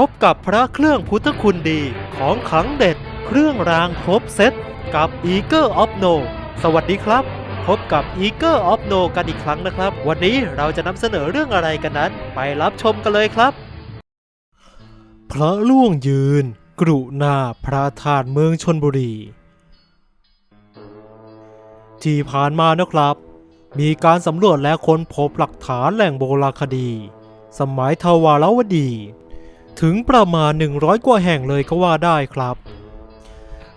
พบกับพระเครื่องพุทธคุณดีของขังเด็ด เครื่องรางครบเซตกับ e a g e of No สวัสดีครับ พบกับ e a g e of No กันอีกครั้งนะครับ วันนี้เราจะนำเสนอเรื่องอะไรกันนั้น ไปรับชมกันเลยครับ พระล่วงยืน กรุณาพระธาตุเมืองชนบุรี ที่ผ่านมานะครับ มีการสำรวจและค้นพบหลักฐานแหล่งโบราณคดี สมัยทวารวดี ถึงประมาณ 100 กว่าแห่งเลยก็ว่าได้ครับ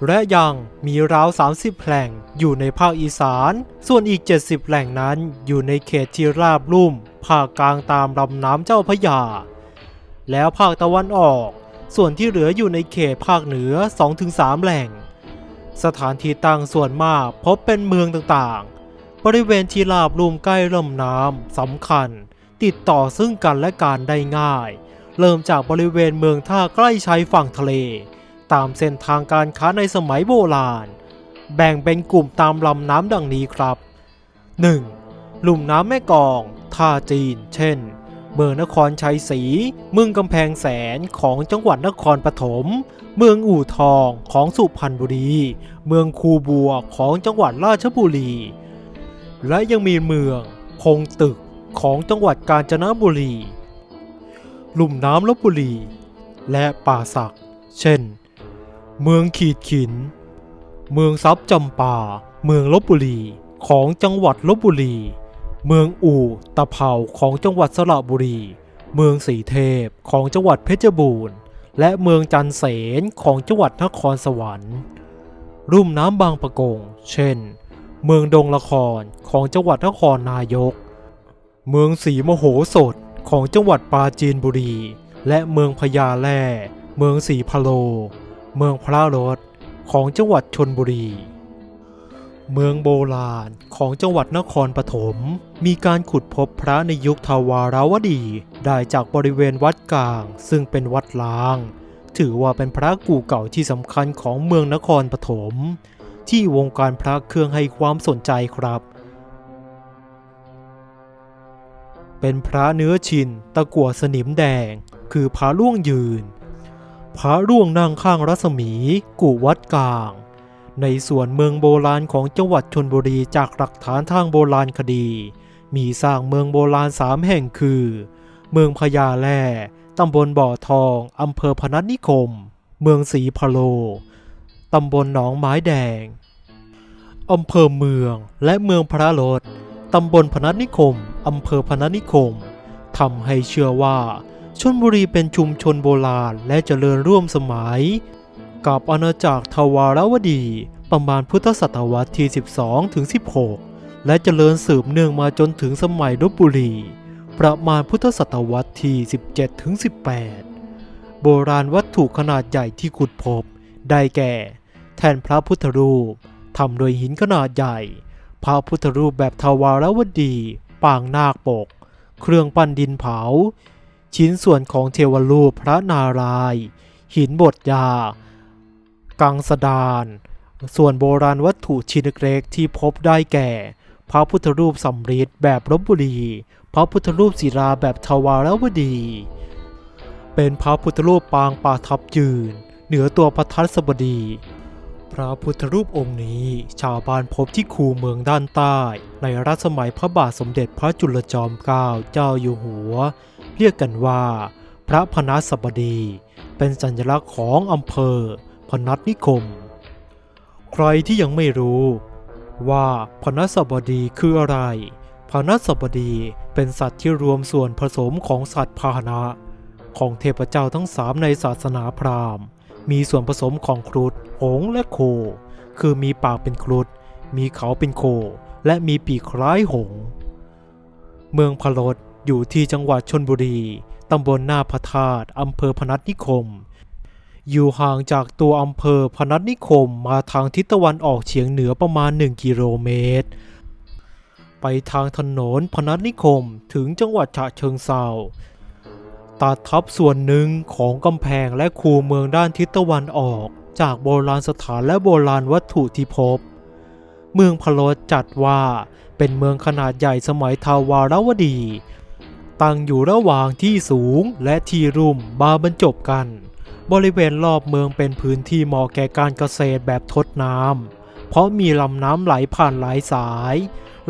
และยังมีราว 30 แหล่งอยู่ในภาคอีสาน ส่วนอีก 70 แหล่งนั้นอยู่ในเขตที่ราบลุ่ม ภาคกลางตามลำน้ำเจ้าพยา แล้วภาคตะวันออก ส่วนที่เหลืออยู่ในเขตภาคเหนือ 2-3 แหล่ง สถานที่ตั้งส่วนมากพบเป็นเมืองต่างๆ บริเวณที่ราบลุ่มใกล้ลำน้ำสำคัญ ติดต่อซึ่งกันและการได้ง่าย เริ่มจากบริเวณเมืองท่าใกล้ชายฝั่งทะเล ตามเส้นทางการค้าในสมัยโบราณ แบ่งเป็นกลุ่มตามลำน้ำดังนี้ครับ 1. ลุ่มน้ำแม่กอง ท่าจีน เช่น เมืองนครชัยศรี เมืองกำแพงแสนของจังหวัดนครปฐม เมืองอู่ทองของสุพรรณบุรี เมืองคูบัวของจังหวัดราชบุรี และยังมีเมืองคงตึกของจังหวัดกาญจนบุรี ลุ่มน้ำลบบุรี และป่าสัก เช่น เมืองขีดขิน เมืองซับจำปา เมืองลบบุรีของจังหวัดลบบุรี เมืองอู่ตะเภาของจังหวัดสระบุรี เมืองสีเทพของจังหวัดเพชรบูรณ์ และเมืองจันเสนของจังหวัดนครสวรรค์ รุ่มน้ำบางปะกง เช่น เมืองดงละครของจังหวัดนครนายก เมืองศรีมโหสถ ของจังหวัดปราจีนบุรี และเมืองพญาแล่ เมืองศรีพะโล เมืองพระรถของจังหวัดชนบุรี เมืองโบราณของจังหวัดนครปฐมมีการขุดพบพระในยุคทวาราวดี ได้จากบริเวณวัดกลาง ซึ่งเป็นวัดล้าง ถือว่าเป็นพระกู่เก่าที่สำคัญของเมืองนครปฐมที่วงการพระเครื่องให้ความสนใจครับ เป็นพระเนื้อชินตะกั่วสนิมแดง คือพระล่วงยืน พระร่วงนั่งข้างรัศมีกู่วัดกลาง ในส่วนเมืองโบราณของจังหวัดชนบุรีจากหลักฐานทางโบราณคดี มีสร้างเมืองโบราณสามแห่งคือ เมืองพญาแล่ตำบลบ่อทองอำเภอพนัสนิคม เมืองศรีพะโลตำบลหนองไม้แดงอำเภอเมืองและเมืองพระรถ ตำบลพนัสนิคม อำเภอพนัสนิคมทำให้เชื่อว่าชนบุรีเป็นชุมชนโบราณและเจริญร่วมสมัย กับอาณาจักรทวารวดีประมาณพุทธศตวรรษที่ 12 ถึง 16 และเจริญสืบเนื่องมาจนถึงสมัยลบบุรี ประมาณพุทธศตวรรษที่ 17 ถึง 18 โบราณวัตถุขนาดใหญ่ที่ขุดพบ ได้แก่ แทนพระพุทธรูปทำโดยหินขนาดใหญ่ ระพุทธรูปแบบทวารวดี ปางนาคปก เครื่องปั้นดินเผา ชิ้นส่วนของเทวรูปพระนารายณ์หินบดยา กังสดาน ส่วนโบราณวัตถุชิ้นเล็กที่พบได้แก่ พระพุทธรูปสำริดแบบลบบุรี พระพุทธรูปศิลาแบบทวารวดี เป็นพระพุทธรูปปางป่าทับยืน เหนือตัวพระทัศบดี พระพุทธรูปองค์นี้ ชาวบ้านพบที่คูเมืองด้านใต้ ในรัชสมัยพระบาทสมเด็จพระจุลจอมเกล้าเจ้าอยู่หัว เรียกกันว่า พระพนัสบดี เป็นสัญลักษณ์ของอำเภอ พนัสนิคม ใครที่ยังไม่รู้ ว่าพนัสบดีคืออะไรพนัสบดีเป็นสัตว์ที่รวมส่วนผสมของสัตว์พาหนะ ของเทพเจ้าทั้งสามในศาสนาพราหมณ์ มีส่วนผสมของครุฑหงและโค คือมีปากเป็นครุฑมีเขาเป็นโค และมีปีกคล้ายหง เมืองพะลดอยู่ที่จังหวัดชนบุรี ตำบลหน้าพระธาตุอำเภอพนัสนิคม อยู่ห่างจากตัวอำเภอพนัสนิคมมาทางทิศตะวันออกเฉียงเหนือประมาณ 1 กิโลเมตร ไปทางถนนพนัสนิคมถึงจังหวัดฉะเชิงเซา ตัดทับส่วนหนึ่งของกำแพงและคูเมืองด้านทิศตะวันออก จากโบราณสถานและโบราณวัตถุที่พบ เมืองพะโลดจัดว่าเป็นเมืองขนาดใหญ่สมัยทาวารวดี ตั้งอยู่ระหว่างที่สูงและที่รุ่มมาบรรจบกัน บริเวณรอบเมืองเป็นพื้นที่เหมาะแก่การเกษตรแบบทดน้ำเพราะมีลำน้ำไหลผ่านหลายสาย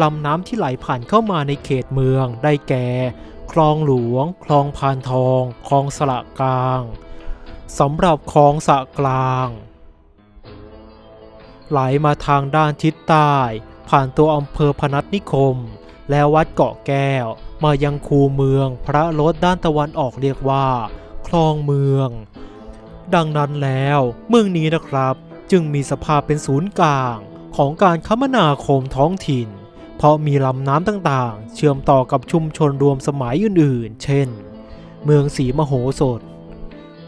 ลำน้ำที่ไหลผ่านเข้ามาในเขตเมืองได้แก่ คลองหลวง คลองพานทอง คลองสระกลางสำหรับคลองสระกลาง ไหลมาทางด้านทิศใต้ ผ่านตัวอำเภอพนัสนิคม และวัดเกาะแก้ว มายังคูเมืองพระรถด้านตะวันออกเรียกว่า คลองเมือง ดังนั้นแล้วเมืองนี้นะครับ จึงมีสภาพเป็นศูนย์กลางของการคมนาคมท้องถิ่น เพราะมีลำน้ำต่างๆ เชื่อมต่อกับชุมชนรวมสมัยอื่นๆ เช่น เมืองศรีมโหสถ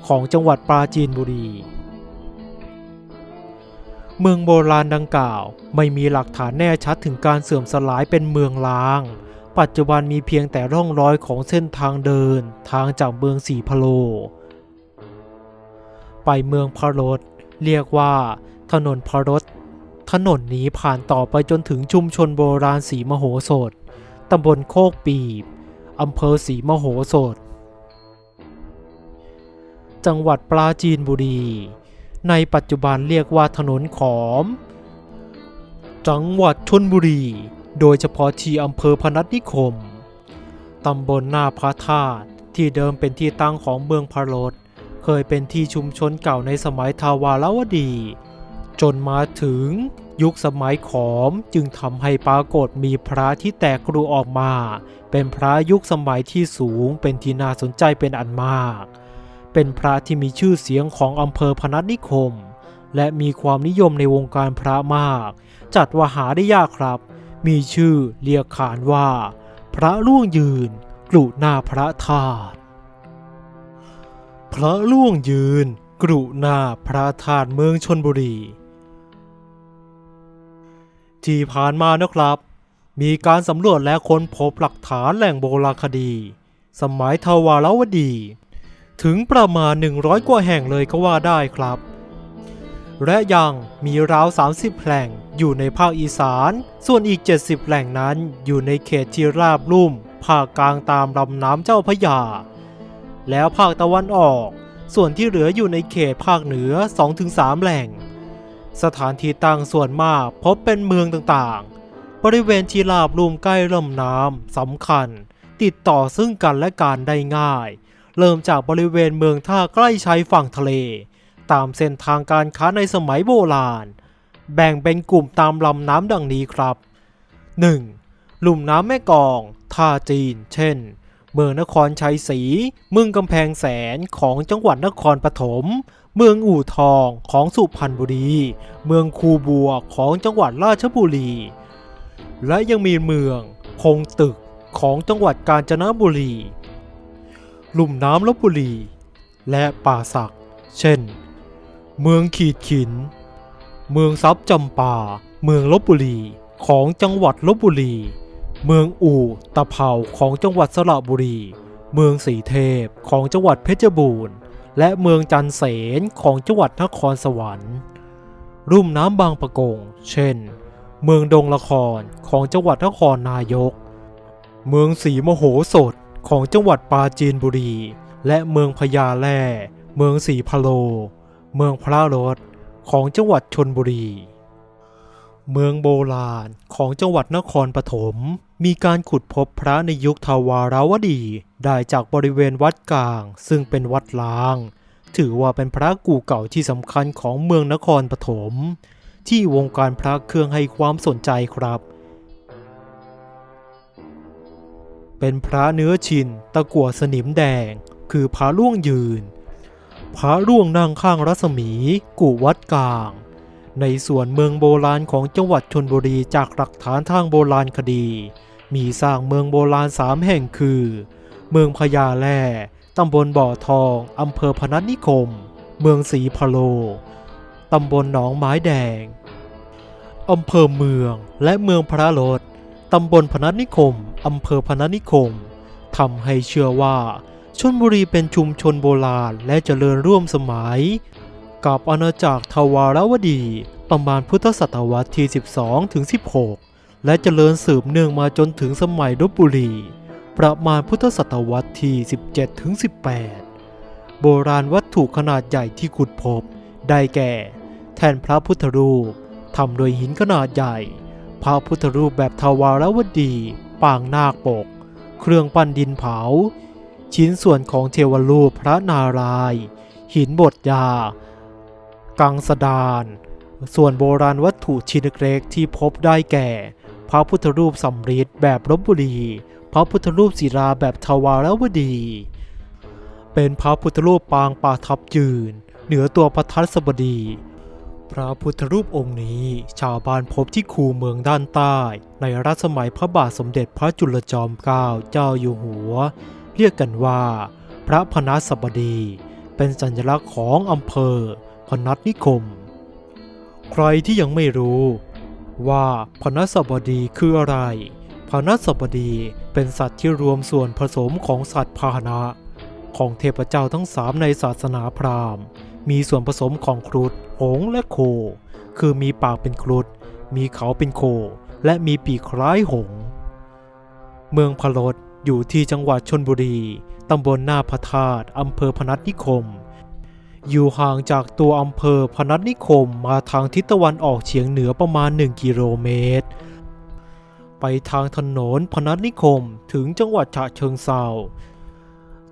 ของจังหวัดปราจีนบุรี เมืองโบราณดังกล่าวไม่มีหลักฐานแน่ชัดถึงการเสื่อมสลายเป็นเมืองล้าง ปัจจุบันมีเพียงแต่ร่องรอยของเส้นทางเดินทางจากเมืองสีพะโล ไปเมืองพะรดเรียกว่าถนนพะรด ถนนนี้ผ่านต่อไปจนถึงชุมชนโบราณสีมโหสถ ตำบลโคกปีบ อำเภอสีมโหสถ จังหวัดปราจีนบุรี ในปัจจุบันเรียกว่าถนนขอม จังหวัดชนบุรี โดยเฉพาะที่อำเภอพนัสนิคม ตำบลหน้าพระธาตุที่เดิมเป็นที่ตั้งของเมืองพะโลดเคยเป็นที่ชุมชนเก่าในสมัยทาวารวดี จนมาถึงยุคสมัยขอมจึงทำให้ปรากฏมีพระที่แตกรูออกมา เป็นพระยุคสมัยที่สูงเป็นที่น่าสนใจเป็นอันมาก เป็นพระที่มีชื่อเสียงของอำเภอพนัสนิคม และมีความนิยมในวงการพระมาก จัดว่าหาได้ยากครับ มีชื่อเรียกขานว่า พระล่วงยืนกลุหน้าพระธาตุพระล่วงยืนกรุหน้าพระธาตุเมืองชนบุรี ที่ผ่านมานะครับ มีการสำรวจและค้นพบหลักฐานแหล่งโบราณคดี สมัยทวารวดี ถึงประมาณ 100 กว่าแห่งเลยก็ว่าได้ครับ และยังมีราว 30 แหล่งอยู่ในภาคอีสาน ส่วนอีก 70 แหล่งนั้นอยู่ในเขตที่ราบลุ่ม ภาคกลางตามลำน้ำเจ้าพระยา แล้วภาคตะวันออก ส่วนที่เหลืออยู่ในเขตภาคเหนือ 2-3 แหล่ง สถานที่ตั้งส่วนมากพบเป็นเมืองต่างๆ บริเวณที่ราบลุ่มใกล้ลำน้ำสำคัญ ติดต่อซึ่งกันและการได้ง่าย เริ่มจากบริเวณเมืองท่าใกล้ชายฝั่งทะเล ตามเส้นทางการค้าในสมัยโบราณ แบ่งเป็นกลุ่มตามลำน้ำดังนี้ครับ 1. ลุ่มน้ำแม่กอง ท่าจีน เช่น เมืองนครชัยศรี เมืองกำแพงแสนของจังหวัดนครปฐม เมืองอู่ทองของสุพรรณบุรี เมืองคูบัวของจังหวัดราชบุรี และยังมีเมืองคงตึกของจังหวัดกาญจนบุรี ลุ่มน้ำลบบุรี และป่าสัก เช่น เมืองขีดขิน เมืองซับจำปา เมืองลบบุรีของจังหวัดลบบุรี เมืองอู่ตะเภาของจังหวัดสระบุรี เมืองสีเทพของจังหวัดเพชรบูรณ์ และเมืองจันเสนของจังหวัดนครสวรรค์ รุ่มน้ำบางปะกง เช่น เมืองดงละครของจังหวัดนครนายก เมืองศรีมโหสถของจังหวัดปราจีนบุรี และเมืองพญาแล่ เมืองสีพะโล เมืองพระรถของจังหวัดชนบุรี เมืองโบราณของจังหวัดนครปฐมมีการขุดพบพระในยุคทวาราวดี ได้จากบริเวณวัดกลาง ซึ่งเป็นวัดล้าง ถือว่าเป็นพระกู่เก่าที่สำคัญของเมืองนครปฐมที่วงการพระเครื่องให้ความสนใจครับ เป็นพระเนื้อชินตะกั่วสนิมแดง คือพระล่วงยืน พระร่วงนั่งข้างรัศมี กู่วัดกลาง ในส่วนเมืองโบราณของจังหวัดชนบุรีจากหลักฐานทางโบราณคดี มีสร้างเมืองโบราณสามแห่งคือ เมืองพญาแล่ตำบลบ่อทอง อำเภอพนัสนิคม เมืองสีพะโล ตำบลหนองไม้แดง อำเภอเมืองและเมืองพระรดตำบลพนัสนิคม อำเภอพนัสนิคมทำให้เชื่อว่าชลบุรีเป็นชุมชนโบราณและเจริญร่วมสมัย กับอาณาจักรทวารวดี ประมาณพุทธศตวรรษที่ 12 ถึง 16 และเจริญสืบเนื่องมาจนถึงสมัยลบบุรี ประมาณพุทธศตวรรษที่ 17 ถึง 18 โบราณวัตถุขนาดใหญ่ที่ขุดพบ ได้แก่ แทนพระพุทธรูปทำโดยหินขนาดใหญ่ พระพุทธรูปแบบทวารวดี ปางนาคปก เครื่องปั้นดินเผา ชิ้นส่วนของเทวรูปพระนารายณ์หินบดยา กังสดาน ส่วนโบราณวัตถุชิ้นเล็กๆที่พบได้แก่ พระพุทธรูปสำริดแบบลบบุรี พระพุทธรูปศิลาแบบทวารวดี เป็นพระพุทธรูปปางป่าทับยืน เหนือตัวพระทัศบดี พระพุทธรูปองค์นี้ ชาวบ้านพบที่คูเมืองด้านใต้ ในรัชสมัยพระบาทสมเด็จพระจุลจอมเกล้าเจ้าอยู่หัว เรียกกันว่า พระพนัสบดีเป็นสัญลักษณ์ของอำเภอ พนัสนิคม ใครที่ยังไม่รู้ว่าพนัสบดีคืออะไร พนัสบดีเป็นสัตว์ที่รวมส่วนผสมของสัตว์พาหนะ ของเทพเจ้าทั้งสามในศาสนาพราหมณ์ มีส่วนผสมของครุฑหงและโค คือมีปากเป็นครุฑ มีเขาเป็นโค และมีปีกคล้ายหง เมืองพะลดอยู่ที่จังหวัดชนบุรี ตำบลหน้าพระธาตุอำเภอพนัสนิคม อยู่ห่างจากตัวอำเภอพนัสนิคมมาทางทิศตะวันออกเฉียงเหนือประมาณ 1 กิโลเมตร ไปทางถนนพนัสนิคมถึงจังหวัดฉะเชิงเทรา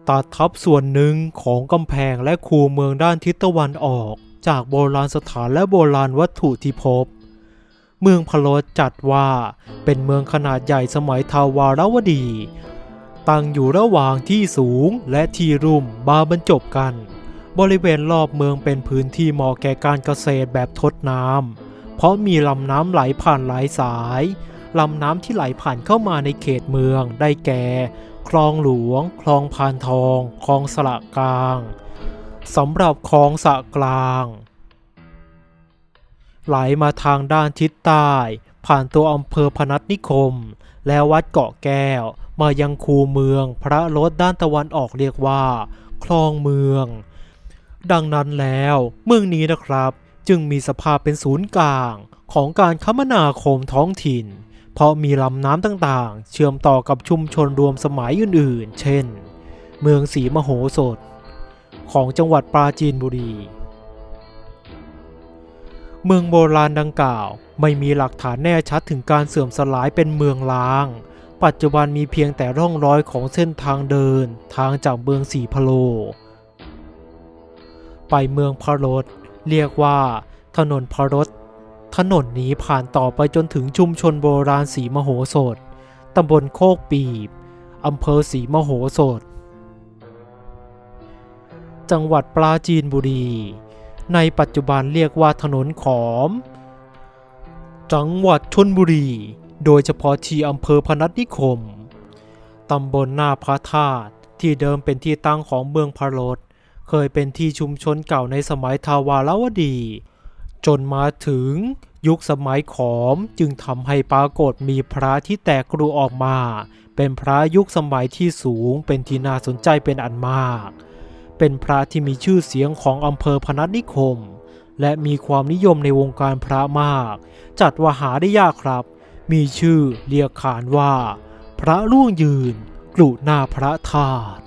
ตัดทับส่วนหนึ่งของกำแพงและคูเมืองด้านทิศตะวันออก จากโบราณสถานและโบราณวัตถุที่พบ เมืองพะโลจัดว่าเป็นเมืองขนาดใหญ่สมัยทาวารวดี ตั้งอยู่ระหว่างที่สูงและที่รุ่มมาบรรจบกัน บริเวณรอบเมืองเป็นพื้นที่เหมาะแก่การเกษตรแบบทดน้ำเพราะมีลำน้ำไหลผ่านหลายสายลำน้ำที่ไหลผ่านเข้ามาในเขตเมืองได้แก่ คลองหลวง คลองพานทอง คลองสระกลางสำหรับคลองสระกลาง ไหลมาทางด้านทิศใต้ ผ่านตัวอำเภอพนัสนิคม และวัดเกาะแก้ว มายังคูเมือง พระรถด้านตะวันออกเรียกว่า คลองเมือง ดังนั้นแล้วเมืองนี้นะครับจึงมีสภาพเป็นศูนย์กลางของการคมนาคมท้องถิ่น เพราะมีลำน้ำต่างๆ เชื่อมต่อกับชุมชนรวมสมัยอื่นๆ เช่น เมืองศรีมโหสถ ของจังหวัดปราจีนบุรี เมืองโบราณดังกล่าวไม่มีหลักฐานแน่ชัดถึงการเสื่อมสลายเป็นเมืองล้าง ปัจจุบันมีเพียงแต่ร่องรอยของเส้นทางเดินทางจากเมืองสีพะโล ไปเมืองพะรดเรียกว่าถนนพะรดถนนนี้ผ่านต่อไปจนถึงชุมชนโบราณสีมโหสถ ตำบลโคกปีบ อำเภอสีมโหสถ จังหวัดปราจีนบุรี ในปัจจุบันเรียกว่าถนนขอม จังหวัดชนบุรี โดยเฉพาะที่อำเภอพนัสนิคม ตำบลหน้าพระธาตุที่เดิมเป็นที่ตั้งของเมืองพะรด เคยเป็นที่ชุมชนเก่าในสมัยทาวารวดี จนมาถึงยุคสมัยขอมจึงทำให้ปรากฏมีพระที่แตกกรูออกมา เป็นพระยุคสมัยที่สูงเป็นที่น่าสนใจเป็นอันมาก เป็นพระที่มีชื่อเสียงของอำเภอพนัสนิคม และมีความนิยมในวงการพระมาก จัดว่าหาได้ยากครับ มีชื่อเรียกขานว่า พระร่วงยืนกลุหน้าพระธาตุ